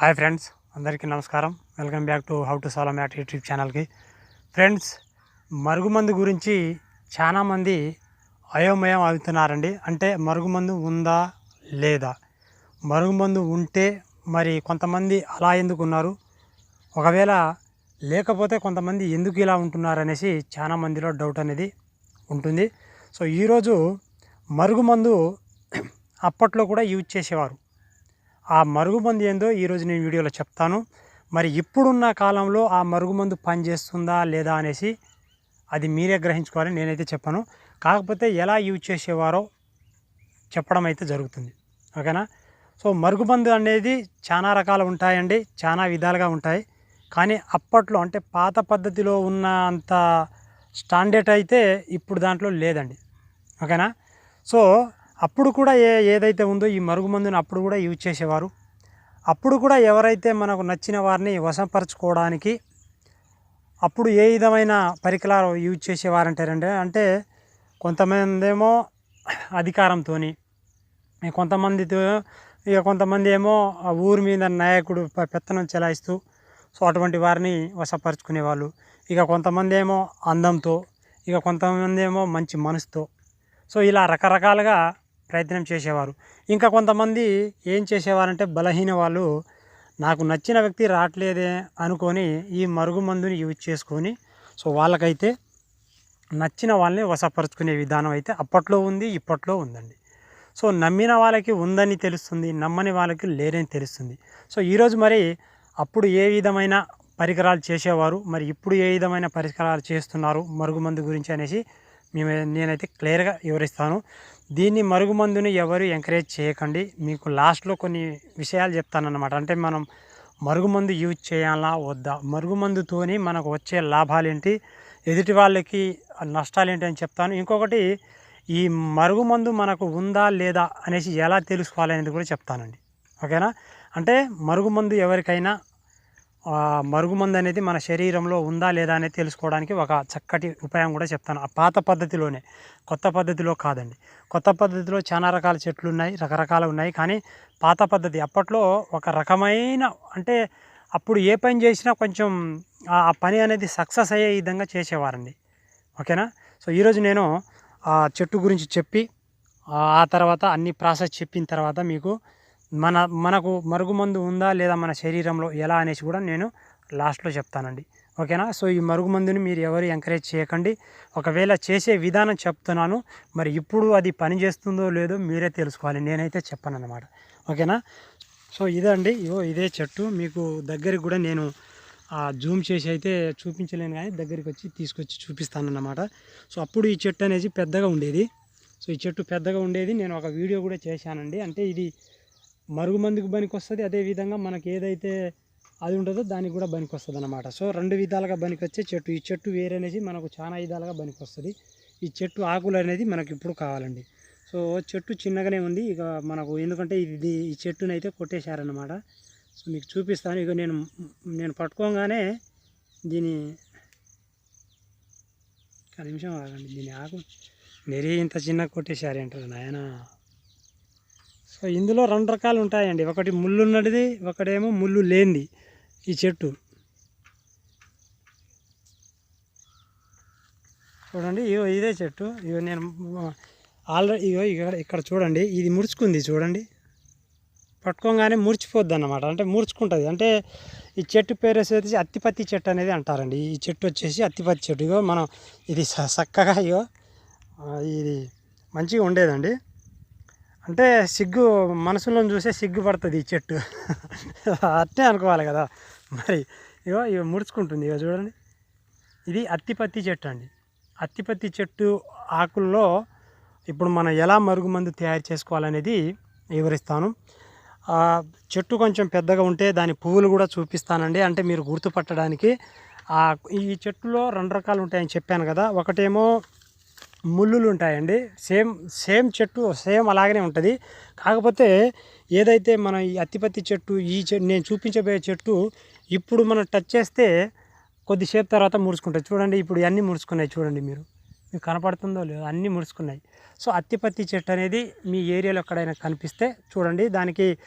Hi friends అందరికీ నమస్కారం. Welcome back to how to solve mat YouTube ఛానల్కి. Friends మరుగుమందు గురించి చాలామంది అయోమయం అవుతున్నారండి. అంటే మరుగుమందు ఉందా లేదా? మరుగుమందు ఉంటే మరి కొంతమంది అలా ఎందుకు ఉన్నారు? ఒకవేళ లేకపోతే కొంతమంది ఎందుకు ఇలా ఉంటున్నారు అనేసి చాలా మందిలో డౌట్ అనేది ఉంటుంది. సో ఈరోజు మరుగుమందు అప్పట్లో కూడా యూజ్ చేసేవారు. ఆ మరుగుమందు ఏందో ఈరోజు నేను వీడియోలో చెప్తాను. మరి ఇప్పుడున్న కాలంలో ఆ మరుగుమందు పనిచేస్తుందా లేదా అనేసి అది మీరే గ్రహించుకోవాలని నేనైతే చెప్పాను. కాకపోతే ఎలా యూజ్ చేసేవారో చెప్పడం అయితే జరుగుతుంది. ఓకేనా? సో మరుగుమందు అనేది చాలా రకాలు ఉంటాయండి చాలా విధాలుగా ఉంటాయి. కానీ అప్పట్లో అంటే పాత పద్ధతిలో ఉన్న అంత స్టాండర్డ్ అయితే ఇప్పుడు దాంట్లో లేదండి. ఓకేనా? సో అప్పుడు కూడా ఏ ఏదైతే ఉందో ఈ మరుగుమందుని అప్పుడు కూడా యూజ్ చేసేవారు. అప్పుడు కూడా ఎవరైతే మనకు నచ్చిన వారిని వశపరచుకోవడానికి అప్పుడు ఏ విధమైన పరికరాలు యూజ్ చేసేవారంటారంటే అంటే కొంతమంది ఏమో అధికారంతో కొంతమందితో ఇక కొంతమంది ఏమో ఆ ఊరి మీద నాయకుడు పెత్తనం చెలాయిస్తూ సో అటువంటి వారిని వశపరుచుకునేవాళ్ళు. ఇక కొంతమంది ఏమో అందంతో ఇక కొంతమంది ఏమో మంచి మనసుతో. సో ఇలా రకరకాలుగా ప్రయత్నం చేసేవారు. ఇంకా కొంతమంది ఏం చేసేవారంటే బలహీన వాళ్ళు నాకు నచ్చిన వ్యక్తి రావట్లేదే అనుకొని ఈ మరుగుమందుని యూజ్ చేసుకొని సో వాళ్ళకైతే నచ్చిన వాళ్ళని వశపరుచుకునే విధానం అయితే అప్పట్లో ఉంది ఇప్పట్లో ఉందండి. సో నమ్మిన వాళ్ళకి ఉందని తెలుస్తుంది నమ్మని వాళ్ళకి లేదని తెలుస్తుంది. సో ఈరోజు మరి అప్పుడు ఏ విధమైన పరికరాలు చేసేవారు మరి ఇప్పుడు ఏ విధమైన పరికరాలు చేస్తున్నారు మరుగుమందు గురించి అనేసి మేము నేనైతే క్లియర్గా వివరిస్తాను. దీన్ని మరుగుమందుని ఎవరు ఎంకరేజ్ చేయకండి. మీకు లాస్ట్లో కొన్ని విషయాలు చెప్తానన్నమాట. అంటే మనం మరుగుమందు యూజ్ చేయాలా? వద్దా? మరుగుమందుతోని మనకు వచ్చే లాభాలు ఏంటి ఎదుటి వాళ్ళకి నష్టాలు ఏంటి అని చెప్తాను. ఇంకొకటి ఈ మరుగుమందు మనకు ఉందా లేదా అనేసి ఎలా తెలుసుకోవాలనేది కూడా చెప్తానండి. ఓకేనా? అంటే మరుగుమందు ఎవరికైనా మరుగుమందు అనేది మన శరీరంలో ఉందా లేదా అనేది తెలుసుకోవడానికి ఒక చక్కటి ఉపాయం కూడా చెప్తాను. ఆ పాత పద్ధతిలోనే కొత్త పద్ధతిలో కాదండి. కొత్త పద్ధతిలో చాలా రకాల చెట్లు ఉన్నాయి రకరకాలు ఉన్నాయి. కానీ పాత పద్ధతి అప్పట్లో ఒక రకమైన అంటే అప్పుడు ఏ పని చేసినా కొంచెం ఆ పని అనేది సక్సెస్ అయ్యే విధంగా చేసేవారండి. ఓకేనా? సో ఈరోజు నేను ఆ చెట్టు గురించి చెప్పి ఆ తర్వాత అన్ని ప్రాసెస్ చెప్పిన తర్వాత మీకు మన మనకు మరుగుమందు ఉందా లేదా మన శరీరంలో ఎలా అనేసి కూడా నేను లాస్ట్లో చెప్తానండి. ఓకేనా? సో ఈ మరుగుమందుని మీరు ఎవరు ఎంకరేజ్ చేయకండి. ఒకవేళ చేసే విధానం చెప్తున్నాను మరి ఇప్పుడు అది పని చేస్తుందో లేదో మీరే తెలుసుకోవాలి. నేనైతే చెప్పను అనమాట ఓకేనా? సో ఇదండి. ఇగో ఇదే చెట్టు. మీకు దగ్గరికి కూడా నేను ఆ జూమ్ చేసి అయితే చూపించలేను కానీ దగ్గరికి వచ్చి తీసుకొచ్చి చూపిస్తానన్నమాట. సో అప్పుడు ఈ చెట్టు అనేది పెద్దగా ఉండేది. సో ఈ చెట్టు పెద్దగా ఉండేది. నేను ఒక వీడియో కూడా చేశానండి. అంటే ఇది మరుగుమందుకు పనికి వస్తుంది అదేవిధంగా మనకి ఏదైతే అది ఉంటుందో దానికి కూడా పనికి వస్తుంది అనమాట సో రెండు విధాలుగా పనికి వచ్చే చెట్టు. ఈ చెట్టు వేరు అనేది మనకు చాలా విధాలుగా పనికి వస్తుంది ఈ చెట్టు ఆకులు అనేది మనకి ఇప్పుడు కావాలండి. సో చెట్టు చిన్నగానే ఉంది. ఇక మనకు ఎందుకంటే ఇది ఈ చెట్టుని అయితే కొట్టేశారనమాట సో మీకు చూపిస్తాను. ఇక నేను నేను పట్టుకోగానే దీని ఒక నిమిషం ఆగండి. దీని ఆకు మరీ ఇంత చిన్న కొట్టేశారేంటారు నాయన. సో ఇందులో రెండు రకాలు ఉంటాయండి. ఒకటి ముళ్ళు ఉన్నది ఒకటేమో ముళ్ళు లేనిది. ఈ చెట్టు. చూడండి ఇగో ఇదే చెట్టు. ఇగో నేను ఆల్రెడీ ఇగో ఇక్కడ ఇక్కడ చూడండి ఇది ముడుచుకుంది చూడండి. పట్టుకోగానే ముడిచిపోద్ది అన్నమాట అంటే ముడుచుకుంటుంది. అంటే ఈ చెట్టు పేరు వచ్చేసి అత్తిపత్తి చెట్టు అనేది అంటారండి. ఈ చెట్టు వచ్చేసి అత్తిపత్తి చెట్టు. ఇగో మనం ఇది చక్కగా ఇగో ఇది మంచిగా ఉండేదండి. అంటే సిగ్గు మనసులో చూసే సిగ్గు పడుతుంది ఈ చెట్టు. అట్టే అనుకోవాలి కదా. మరి ఇగో ఇగో ముడుచుకుంటుంది. ఇక చూడండి. ఇది అత్తిపత్తి చెట్టు అండి. అత్తిపత్తి చెట్టు ఆకుల్లో ఇప్పుడు మనం ఎలా మరుగుమందు తయారు చేసుకోవాలనేది వివరిస్తాను. ఆ చెట్టు కొంచెం పెద్దగా ఉంటే దాని పువ్వులు కూడా చూపిస్తానండి. అంటే మీరు గుర్తుపట్టడానికి ఆ ఈ చెట్టులో రెండు రకాలు ఉంటాయని చెప్పాను కదా. ఒకటేమో ముళ్ళులు ఉంటాయండి సేమ్ సేమ్ చెట్టు సేమ్ అలాగనే ఉంటుంది. కాకపోతే ఏదైతే మన ఈ అత్తిపత్తి చెట్టు ఈ చెట్టు నేను చూపించబోయే చెట్టు ఇప్పుడు మనం టచ్ చేస్తే కొద్దిసేపు తర్వాత ముడుచుకుంటుంది చూడండి ఇప్పుడు అన్నీ ముడుచుకున్నాయి చూడండి మీరు. మీకు కనపడుతుందో లేదో అన్నీ ముడుచుకున్నాయి. సో అత్తిపత్తి చెట్టు అనేది మీ ఏరియాలో ఎక్కడైనా కనిపిస్తే చూడండి. దానికి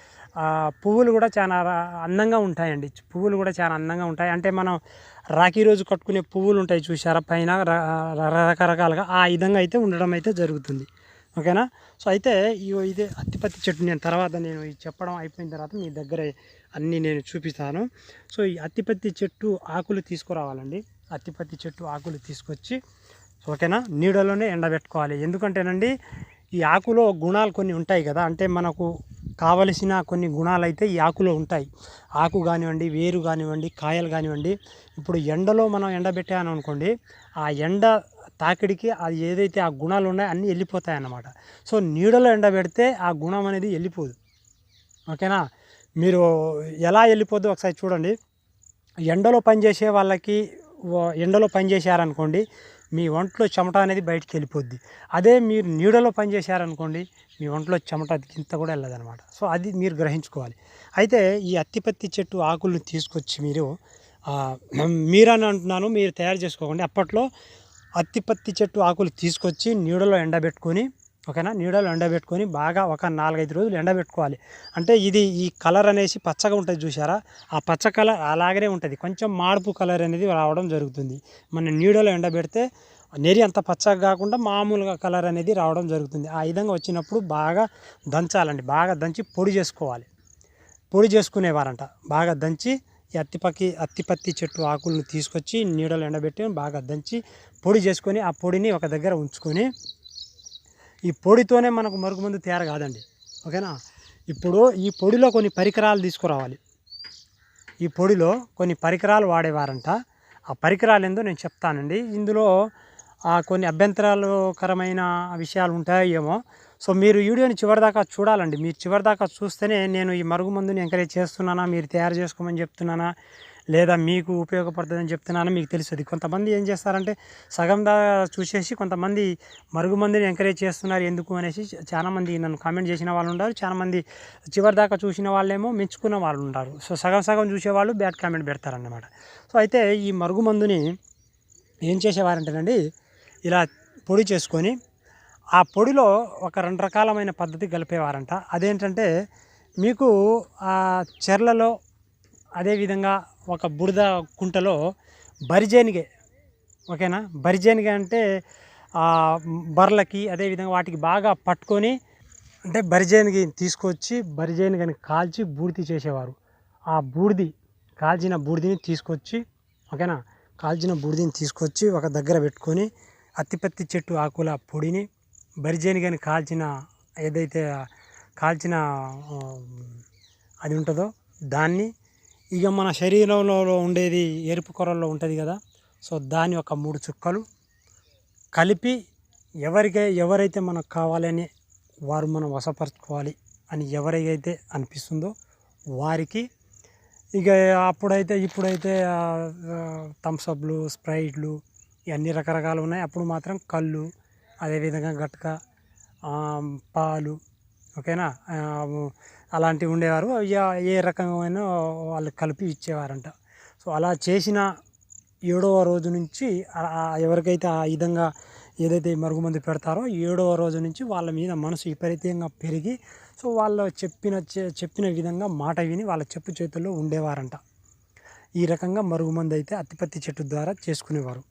పువ్వులు కూడా చాలా రా- అందంగా ఉంటాయండి. పువ్వులు కూడా చాలా అందంగా ఉంటాయి. అంటే మనం రాఖీ రోజు కట్టుకునే పువ్వులు ఉంటాయి చూసారా పైన రకరకాలుగా ఆ విధంగా అయితే ఉండడం అయితే జరుగుతుంది. ఓకేనా? సో అయితే ఇదే అత్తిపత్తి చెట్టు నేను తర్వాత నేను చెప్పడం అయిపోయిన తర్వాత మీ దగ్గర అన్నీ నేను చూపిస్తాను. సో ఈ అత్తిపత్తి చెట్టు ఆకులు తీసుకురావాలండి. అత్తిపత్తి చెట్టు ఆకులు తీసుకొచ్చి ఓకేనా? నీడలోనే ఎండబెట్టుకోవాలి. ఎందుకంటేనండి ఈ ఆకులో గుణాలు కొన్ని ఉంటాయి కదా. అంటే మనకు కావలసిన కొన్ని గుణాలు అయితే ఈ ఆకులో ఉంటాయి. ఆకు కానివ్వండి వేరు కానివ్వండి కాయలు కానివ్వండి. ఇప్పుడు ఎండలో మనం ఎండబెట్టాను అనుకోండి ఆ ఎండ తాకిడికి అది ఏదైతే ఆ గుణాలు ఉన్నాయో అన్నీ వెళ్ళిపోతాయి అన్నమాట సో నీడలో ఎండబెడితే ఆ గుణం అనేది వెళ్ళిపోదు. ఓకేనా? మీరు ఎలా వెళ్ళిపోద్దో ఒకసారి చూడండి. ఎండలో పనిచేసే వాళ్ళకి ఎండలో పనిచేశారనుకోండి మీ ఒంట్లో చెమట అనేది బయటికి వెళ్ళిపోద్ది. అదే మీరు నీడలో పనిచేశారనుకోండి మీ ఒంట్లో చెమట ఇంత కూడా వెళ్ళదనమాట. సో అది మీరు గ్రహించుకోవాలి. అయితే ఈ అత్తిపత్తి చెట్టు ఆకులను తీసుకొచ్చి మీరు మీరని అంటున్నాను మీరు తయారు చేసుకోకండి. అప్పట్లో అత్తిపత్తి చెట్టు ఆకులు తీసుకొచ్చి నీడలో ఎండబెట్టుకొని ఓకేనా? నీడలో ఎండబెట్టుకొని బాగా ఒక నాలుగైదు రోజులు ఎండబెట్టుకోవాలి. అంటే ఇది ఈ కలర్ అనేసి పచ్చగా ఉంటుంది చూసారా ఆ పచ్చ కలర్ అలాగనే ఉంటుంది. కొంచెం మార్పు కలర్ అనేది రావడం జరుగుతుంది. మన నీడలో ఎండబెడితే నెరి అంత పచ్చగా కాకుండా మామూలుగా కలర్ అనేది రావడం జరుగుతుంది. ఆ విధంగా వచ్చినప్పుడు బాగా దంచాలండి. బాగా దంచి పొడి చేసుకోవాలి. పొడి చేసుకునేవారంట. బాగా దంచి ఈ అత్తిపక్కి అత్తిపత్తి చెట్టు ఆకులను తీసుకొచ్చి నీడలో ఎండబెట్టి బాగా దంచి పొడి చేసుకొని ఆ పొడిని ఒక దగ్గర ఉంచుకొని ఈ పొడితోనే మనకు మరుగుమందు తయారు కాదండి. ఓకేనా? ఇప్పుడు ఈ పొడిలో కొన్ని పరికరాలు తీసుకురావాలి. ఈ పొడిలో కొన్ని పరికరాలు వాడేవారంట. ఆ పరికరాలు ఏందో నేను చెప్తానండి. ఇందులో కొన్ని అభ్యంతరాలకరమైన విషయాలు ఉంటాయేమో సో మీరు వీడియోని చివరిదాకా చూడాలండి. మీరు చివరిదాకా చూస్తేనే నేను ఈ మరుగుమందుని ఎంకరేజ్ చేస్తున్నానా మీరు తయారు చేసుకోమని చెప్తున్నానా లేదా మీకు ఉపయోగపడుతుందని చెప్తున్నాను మీకు తెలుస్తుంది కొంతమంది ఏం చేస్తారంటే సగం దా చూసేసి కొంతమంది మరుగుమందుని ఎంకరేజ్ చేస్తున్నారు. ఎందుకు అనేసి చాలామంది నన్ను కామెంట్ చేసిన వాళ్ళు ఉన్నారు చాలామంది చివరి దాకా చూసిన వాళ్ళేమో మెచ్చుకున్న వాళ్ళు ఉంటారు. సో సగం సగం చూసేవాళ్ళు బ్యాడ్ కామెంట్ పెడతారన్నమాట. సో అయితే ఈ మరుగుమందుని ఏం చేసేవారంటేనండి ఇలా పొడి చేసుకొని ఆ పొడిలో ఒక రెండు రకాలమైన పద్ధతి కలిపేవారంట అదేంటంటే మీకు ఆ చెర్లలో అదేవిధంగా ఒక బురద కుంటలో బరిజేనిగే ఓకేనా? బరిజేనిగే అంటే బర్రలకి బర్రెలకి అదేవిధంగా వాటికి బాగా పట్టుకొని అంటే బరిజేనిగి తీసుకొచ్చి బరిజేనిగని కాల్చి బూడిది చేసేవారు. ఆ బూడిది కాల్చిన బూడిదని తీసుకొచ్చి ఓకేనా? కాల్చిన బూడిదిని తీసుకొచ్చి ఒక దగ్గర పెట్టుకొని అత్తిపత్తి చెట్టు ఆకుల పొడిని బరిజేనిగని కాల్చిన ఏదైతే కాల్చిన అది ఉంటుందో దాన్ని ఇక మన శరీరంలో ఉండేది ఎరుపు కొరల్లో ఉంటుంది కదా సో దాని ఒక మూడు చుక్కలు కలిపి ఎవరికై ఎవరైతే మనకు కావాలని వారు మనం వశపరచుకోవాలి అని ఎవరికైతే అనిపిస్తుందో వారికి ఇక అప్పుడైతే ఇప్పుడైతే థమ్స్అప్లు స్ప్రైట్లు ఇవన్నీ రకరకాలు ఉన్నాయి. అప్పుడు మాత్రం కళ్ళు అదేవిధంగా గట్క పాలు ఓకేనా? అలాంటివి ఉండేవారు. అవి ఏ రకమైన వాళ్ళు కలిపి ఇచ్చేవారంట. సో అలా చేసిన ఏడవ రోజు నుంచి ఎవరికైతే ఆ విధంగా ఏదైతే మరుగుమందు పెడతారో ఏడవ రోజు నుంచి వాళ్ళ మీద మనసు విపరీతంగా పెరిగి సో వాళ్ళు చెప్పిన చెప్పిన విధంగా మాట విని వాళ్ళ చెప్పు చేతుల్లో ఉండేవారంట. ఈ రకంగా మరుగుమందు అయితే అత్తిపత్తి చెట్టు ద్వారా చేసుకునేవారు.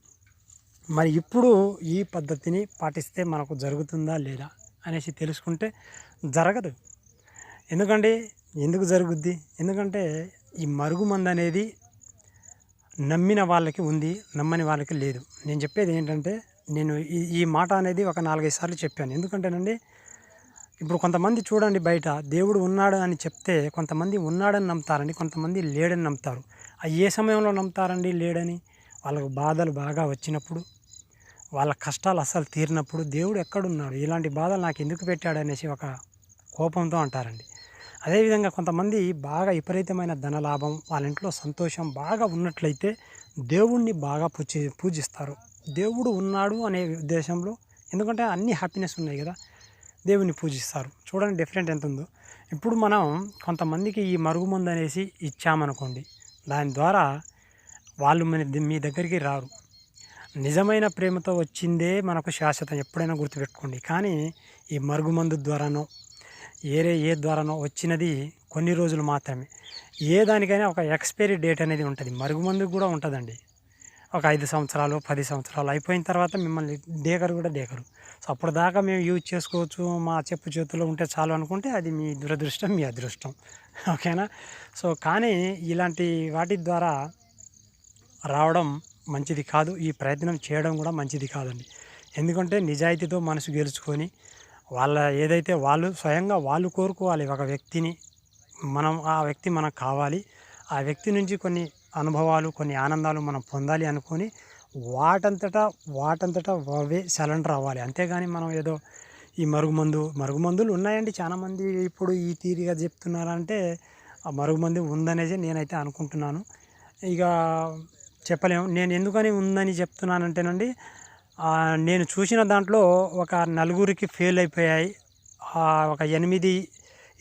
మరి ఇప్పుడు ఈ పద్ధతిని పాటిస్తే మనకు జరుగుతుందా లేదా అనేసి తెలుసుకుంటే జరగదు. ఎందుకండి ఎందుకు జరుగుద్ది? ఎందుకంటే ఈ మరుగుమందు అనేది నమ్మిన వాళ్ళకి ఉంది నమ్మని వాళ్ళకి లేదు. నేను చెప్పేది ఏంటంటే నేను ఈ ఈ మాట అనేది ఒక నాలుగైదు సార్లు చెప్పాను. ఎందుకంటేనండి ఇప్పుడు కొంతమంది చూడండి బయట దేవుడు ఉన్నాడు అని చెప్తే కొంతమంది ఉన్నాడని నమ్ముతారండి కొంతమంది లేడని నమ్ముతారు. ఏ సమయంలో నమ్ముతారండి లేడని? వాళ్ళకు బాధలు బాగా వచ్చినప్పుడు వాళ్ళ కష్టాలు అస్సలు తీరినప్పుడు దేవుడు ఎక్కడున్నాడు? ఇలాంటి బాధలు నాకు ఎందుకు పెట్టాడు అనేసి ఒక కోపంతో అంటారండి. అదేవిధంగా కొంతమంది బాగా విపరీతమైన ధనలాభం వాళ్ళ ఇంట్లో సంతోషం బాగా ఉన్నట్లయితే దేవుణ్ణి బాగా పూజి పూజిస్తారు. దేవుడు ఉన్నాడు అనే ఉద్దేశంలో ఎందుకంటే అన్ని హ్యాపీనెస్ ఉన్నాయి కదా దేవుని పూజిస్తారు. చూడండి డిఫరెంట్ ఎంత ఉందో ఇప్పుడు మనం కొంతమందికి ఈ మరుగుమందు అనేసి ఇచ్చామనుకోండి దాని ద్వారా వాళ్ళు మన మీ దగ్గరికి రారు. నిజమైన ప్రేమతో వచ్చిందే మనకు శాశ్వతం ఎప్పుడైనా గుర్తుపెట్టుకోండి. కానీ ఈ మరుగుమందు ద్వారానో ఏరే ఏ ద్వారానో వచ్చినది కొన్ని రోజులు మాత్రమే. ఏ దానికైనా ఒక ఎక్స్పైరీ డేట్ అనేది ఉంటుంది. మరుగుమందుకు కూడా ఉంటుందండి. ఒక ఐదు సంవత్సరాలు పది సంవత్సరాలు అయిపోయిన తర్వాత మిమ్మల్ని డేకరు కూడా డేకరు. సో అప్పుడు దాకా మేము యూజ్ చేసుకోవచ్చు మా చెప్పు చేతుల్లో ఉంటే చాలు అనుకుంటే అది మీ దురదృష్టం మీ అదృష్టం. ఓకేనా? సో కానీ ఇలాంటి వాటి ద్వారా రావడం మంచిది కాదు. ఈ ప్రయత్నం చేయడం కూడా మంచిది కాదండి. ఎందుకంటే నిజాయితీతో మనసు గెలుచుకొని వాళ్ళ ఏదైతే వాళ్ళు స్వయంగా వాళ్ళు కోరుకోవాలి ఒక వ్యక్తిని మనం ఆ వ్యక్తి మనకు కావాలి ఆ వ్యక్తి నుంచి కొన్ని అనుభవాలు కొన్ని ఆనందాలు మనం పొందాలి అనుకొని వాటంతటా వాటంతటా అవే సెలండర్ అవ్వాలి. అంతేగాని మనం ఏదో ఈ మరుగుమందు మరుగుమందులు ఉన్నాయండి చాలామంది ఇప్పుడు ఈ తీరిగా చెప్తున్నారంటే ఆ మరుగుమందు ఉందనేసి నేనైతే అనుకుంటున్నాను. ఇక చెప్పలేము. నేను ఎందుకని ఉందని చెప్తున్నానంటేనండి నేను చూసిన దాంట్లో ఒక నలుగురికి ఫెయిల్ అయిపోయాయి. ఒక ఎనిమిది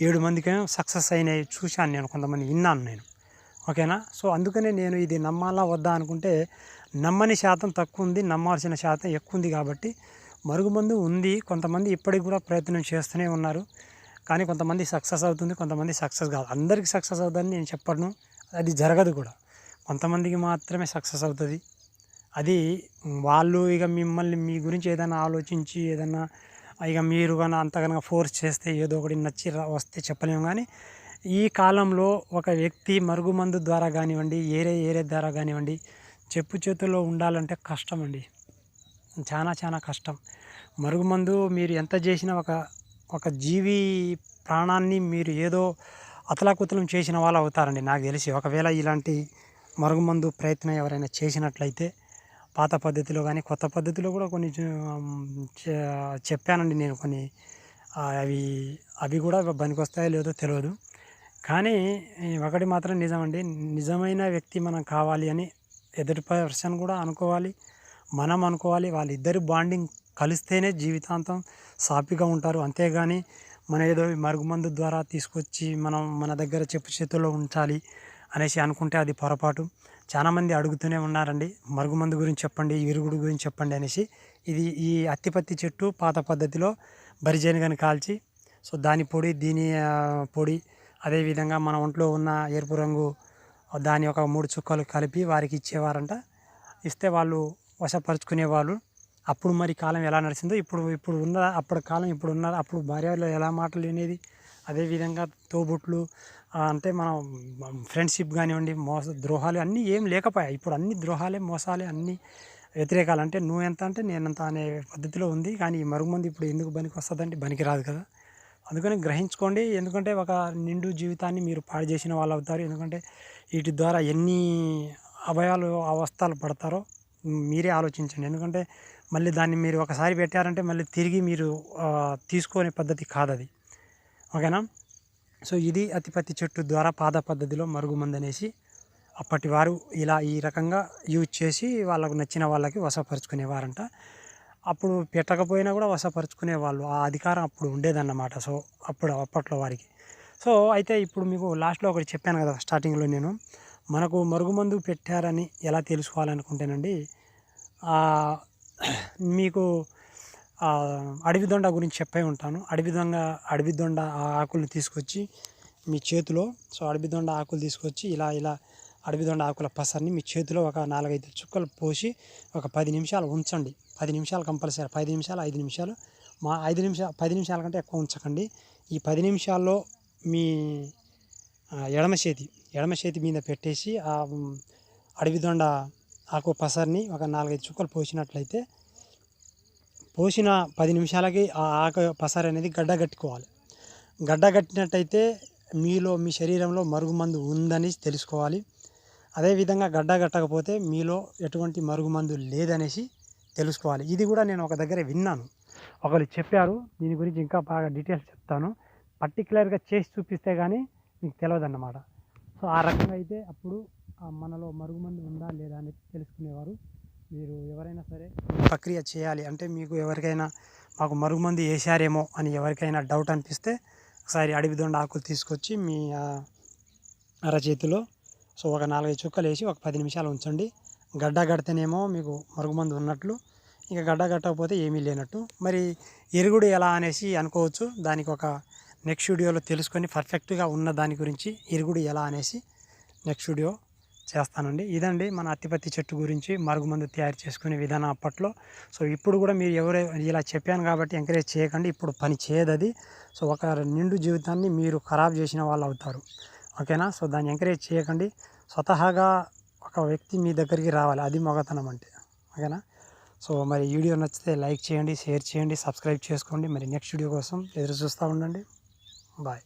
ఏడు మందికి సక్సెస్ అయినాయి చూశాను నేను కొంతమంది విన్నాను నేను. ఓకేనా? సో అందుకనే నేను ఇది నమ్మాలా వద్దా అనుకుంటే నమ్మని శాతం తక్కువ ఉంది నమ్మాల్సిన శాతం ఎక్కువ ఉంది కాబట్టి మరుగుమందు ఉంది. కొంతమంది ఇప్పటికి కూడా ప్రయత్నం చేస్తూనే ఉన్నారు. కానీ కొంతమంది సక్సెస్ అవుతుంది కొంతమంది సక్సెస్ కాదు. అందరికీ సక్సెస్ అవుతుందని నేను చెప్పను. అది జరగదు కూడా. కొంతమందికి మాత్రమే సక్సెస్ అవుతుంది. అది వాళ్ళు ఇక మిమ్మల్ని మీ గురించి ఏదైనా ఆలోచించి ఏదైనా ఇక మీరు కానీ అంత కనుక ఫోర్స్ చేస్తే ఏదో ఒకటి నచ్చి వస్తే చెప్పలేము కానీ ఈ కాలంలో ఒక వ్యక్తి మరుగుమందు ద్వారా కానివ్వండి ఏరే ఏరే ద్వారా కానివ్వండి చెప్పు చేతుల్లో ఉండాలంటే కష్టం అండి. చాలా చాలా కష్టం. మరుగుమందు మీరు ఎంత చేసినా ఒక ఒక జీవి ప్రాణాన్ని మీరు ఏదో అతలాకుతలం చేసిన వాళ్ళు అవుతారండి. నాకు తెలిసి ఒకవేళ ఇలాంటి మరుగుమందు ప్రయత్నం ఎవరైనా చేసినట్లయితే పాత పద్ధతిలో కానీ కొత్త పద్ధతిలో కూడా కొన్ని చెప్పానండి నేను కొన్ని. అవి అవి కూడా పనికొస్తాయో లేదో తెలియదు కానీ ఒకటి మాత్రం నిజమండి. నిజమైన వ్యక్తి మనం కావాలి అని ఎదుటి పర్సన్ కూడా అనుకోవాలి. మనం అనుకోవాలి. వాళ్ళిద్దరి బాండింగ్ కలిస్తేనే జీవితాంతం సాఫీగా ఉంటారు. అంతేగాని మన ఏదో మరుగుమందు ద్వారా తీసుకొచ్చి మనం మన దగ్గర చెప్పు చేతుల్లో ఉంచాలి అనేసి అనుకుంటే అది పొరపాటు. చాలామంది అడుగుతూనే ఉన్నారండి మరుగుమందు గురించి చెప్పండి విరుగుడు గురించి చెప్పండి అనేసి. ఇది ఈ అత్తిపత్తి చెట్టు పాత పద్ధతిలో బరిజేనుగని కాల్చి సో దాని పొడి దీని పొడి అదేవిధంగా మన ఒంట్లో ఉన్న ఎరుపు రంగు దాని ఒక మూడు చుక్కలు కలిపి వారికి ఇచ్చేవారంట. ఇస్తే వాళ్ళు వశపరుచుకునేవాళ్ళు అప్పుడు మరి కాలం ఎలా నడిచిందో ఇప్పుడు ఇప్పుడు ఉన్న అప్పటి కాలం ఇప్పుడు ఉన్న అప్పుడు భార్యలో ఎలా మాటలు వినేది అదేవిధంగా తోబుట్లు అంటే మనం ఫ్రెండ్షిప్ కానివ్వండి మోస ద్రోహాలు అన్నీ ఏం లేకపోయాయి ఇప్పుడు అన్ని ద్రోహాలే మోసాలే అన్నీ వ్యతిరేకాలు. అంటే నువ్వు ఎంత అంటే నేనంత అనే పద్ధతిలో ఉంది. కానీ మరుగుమంది ఇప్పుడు ఎందుకు పనికి వస్తుందంటే బనికి రాదు కదా. అందుకని గ్రహించుకోండి. ఎందుకంటే ఒక నిండు జీవితాన్ని మీరు పాడు చేసిన వాళ్ళు అవుతారు. ఎందుకంటే వీటి ద్వారా ఎన్ని అభయాలు అవస్థలు పడతారో మీరే ఆలోచించండి. ఎందుకంటే మళ్ళీ దాన్ని మీరు ఒకసారి పెట్టారంటే మళ్ళీ తిరిగి మీరు తీసుకునే పద్ధతి కాదది. ఓకేనా? సో ఇది అతిపత్తి చెట్టు ద్వారా పాద పద్ధతిలో మరుగుమందు అనేసి అప్పటి వారు ఇలా ఈ రకంగా యూజ్ చేసి వాళ్ళకు నచ్చిన వాళ్ళకి వశపరుచుకునేవారంట. అప్పుడు పెట్టకపోయినా కూడా వశపరుచుకునేవాళ్ళు. ఆ అధికారం అప్పుడు ఉండేదన్నమాట. సో అప్పుడు అప్పట్లో వారికి. సో అయితే ఇప్పుడు మీకు లాస్ట్లో ఒకటి చెప్పాను కదా స్టార్టింగ్లో నేను. మనకు మరుగుమందు పెట్టారని ఎలా తెలుసుకోవాలనుకుంటేనండి మీకు అడవి దొండ గురించి చెప్పే ఉంటాను. అడవి దొంగ అడవి దొండ ఆ ఆకులు తీసుకొచ్చి మీ చేతిలో సో అడవి దొండ ఆకులు తీసుకొచ్చి ఇలా ఇలా అడవి దొండ ఆకుల పసర్ని మీ చేతిలో ఒక నాలుగైదు చుక్కలు పోసి ఒక పది నిమిషాలు ఉంచండి. పది నిమిషాలు కంపల్సరీ పది నిమిషాలు ఐదు నిమిషాలు. మా ఐదు నిమిషాలు పది నిమిషాల కంటే ఎక్కువ ఉంచకండి. ఈ పది నిమిషాల్లో మీ ఎడమ చేతి ఎడమ చేతి మీద పెట్టేసి ఆ అడవి దొండ ఆకు పసర్ని ఒక నాలుగైదు చుక్కలు పోసినట్లయితే పోసిన పది నిమిషాలకి ఆ ఆకు పసరు అనేది గడ్డ కట్టుకోవాలి. గడ్డ కట్టినట్టయితే మీలో మీ శరీరంలో మరుగుమందు ఉందని తెలుసుకోవాలి. అదేవిధంగా గడ్డ కట్టకపోతే మీలో ఎటువంటి మరుగుమందు లేదనేసి తెలుసుకోవాలి. ఇది కూడా నేను ఒక దగ్గర విన్నాను. ఒకరు చెప్పారు దీని గురించి ఇంకా బాగా డీటెయిల్స్ చెప్తాను. పర్టికులర్గా చేసి చూపిస్తే కానీ మీకు తెలియదు అన్నమాట సో ఆ రకంగా అయితే అప్పుడు మనలో మరుగుమందు ఉందా లేదా అనేది తెలుసుకునేవారు. మీరు ఎవరైనా సరే ప్రక్రియ చేయాలి. అంటే మీకు ఎవరికైనా మాకు మరుగుమంది వేసారేమో అని ఎవరికైనా డౌట్ అనిపిస్తే ఒకసారి అడవి దొండ ఆకులు తీసుకొచ్చి మీ అరచేతిలో సో ఒక నాలుగైదు చుక్కలు వేసి ఒక పది నిమిషాలు ఉంచండి. గడ్డ కడితేనేమో మీకు మరుగుమందు ఉన్నట్లు ఇంకా గడ్డ కట్టకపోతే ఏమీ లేనట్టు. మరి ఎరుగుడు ఎలా అనేసి అనుకోవచ్చు. దానికి ఒక నెక్స్ట్ వీడియోలో తెలుసుకొని పర్ఫెక్ట్గా ఉన్న దాని గురించి ఎరుగుడు ఎలా అనేసి నెక్స్ట్ వీడియో చేస్తానండి. ఇదండి మన అత్తిపత్తి చెట్టు గురించి మరుగుమందు తయారు చేసుకునే విధానం అప్పట్లో. సో ఇప్పుడు కూడా మీరు ఎవరే ఇలా చెప్పాను కాబట్టి ఎంకరేజ్ చేయకండి. ఇప్పుడు పని చేయదు అది సో ఒక నిండు జీవితాన్ని మీరు ఖరాబ్ చేసిన వాళ్ళు అవుతారు. ఓకేనా? సో దాన్ని ఎంకరేజ్ చేయకండి. స్వతహాగా ఒక వ్యక్తి మీ దగ్గరికి రావాలి. అది మొగతనం అంటే. ఓకేనా? సో మరి వీడియో నచ్చితే లైక్ చేయండి షేర్ చేయండి సబ్స్క్రైబ్ చేసుకోండి. మరి నెక్స్ట్ వీడియో కోసం ఎదురు చూస్తూ ఉండండి. బాయ్.